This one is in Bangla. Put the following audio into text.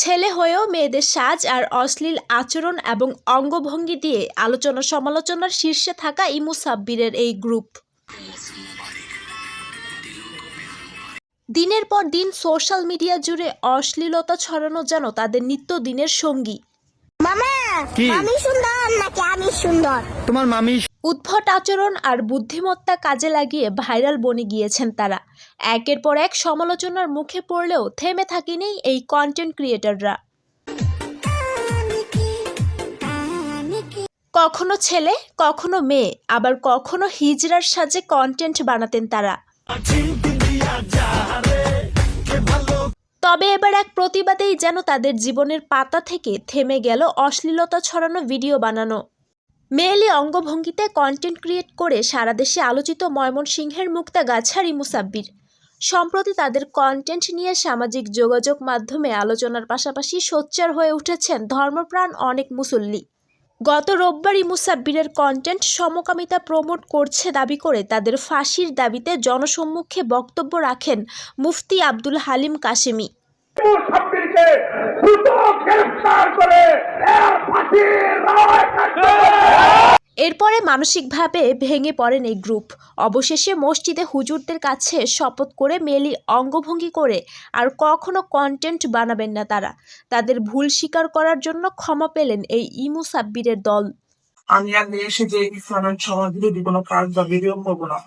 ছেলে হয়েও মেয়েদের সাজ আর অশ্লীল আচরণ এবং অঙ্গভঙ্গি দিয়ে আলোচনা সমালোচনার শীর্ষে থাকা ইমু সাব্বিরের এই গ্রুপ। দিনের পর দিন সোশ্যাল মিডিয়া জুড়ে অশ্লীলতা ছড়ানো যেন তাদের নিত্য দিনের সঙ্গী। মামা কি? আমি সুন্দর নাকি আমি সুন্দর? তোমার মামি উদ্ভট আচরণ আর বুদ্ধিমত্তা কাজে লাগিয়ে ভাইরাল বনে গিয়েছেন তারা। একের পর এক সমালোচনার মুখে পড়লেও থেমে থাকেনি এই কন্টেন্ট ক্রিয়েটররা কখনো ছেলে, কখনো মেয়ে, আবার কখনো হিজড়ার সাজে কন্টেন্ট বানাতেন তারা। তবে এবার এক প্রতিবাদেই যেন তাদের জীবনের পাতা থেকে থেমে গেল অশ্লীলতা ছড়ানো ভিডিও বানানো। মেয়েলি অঙ্গভঙ্গিতে কন্টেন্ট ক্রিয়েট করে সারা দেশে আলোচিত ময়মনসিংহের মুক্তাগাছার মুসাব্বির। সম্প্রতি তাদের কন্টেন্ট নিয়ে সামাজিক যোগাযোগ মাধ্যমে আলোচনার পাশাপাশি সোচ্চার হয়ে উঠেছেন ধর্মপ্রাণ অনেক মুসল্লি। গত রোববার মুসাব্বিরের কন্টেন্ট সমকামিতা প্রমোট করছে দাবি করে তাদের ফাঁসির দাবিতে জনসম্মুখে বক্তব্য রাখেন মুফতি আব্দুল হালিম কাশেমি। করে এরপরে মানসিকভাবে ভেঙে পড়েন এই গ্রুপ। অবশেষে মসজিদে হুজুরদের কাছে শপথ করে মেলি অঙ্গভঙ্গি করে আর কখনো কন্টেন্ট বানাবেন না তারা। তাদের ভুল স্বীকার করার জন্য ক্ষমা পেলেন এই ইমু সাব্বিরের দল। আমি আর এসে যে ইসলামের দিব কোনো কাজ বা ভিডিও করব না।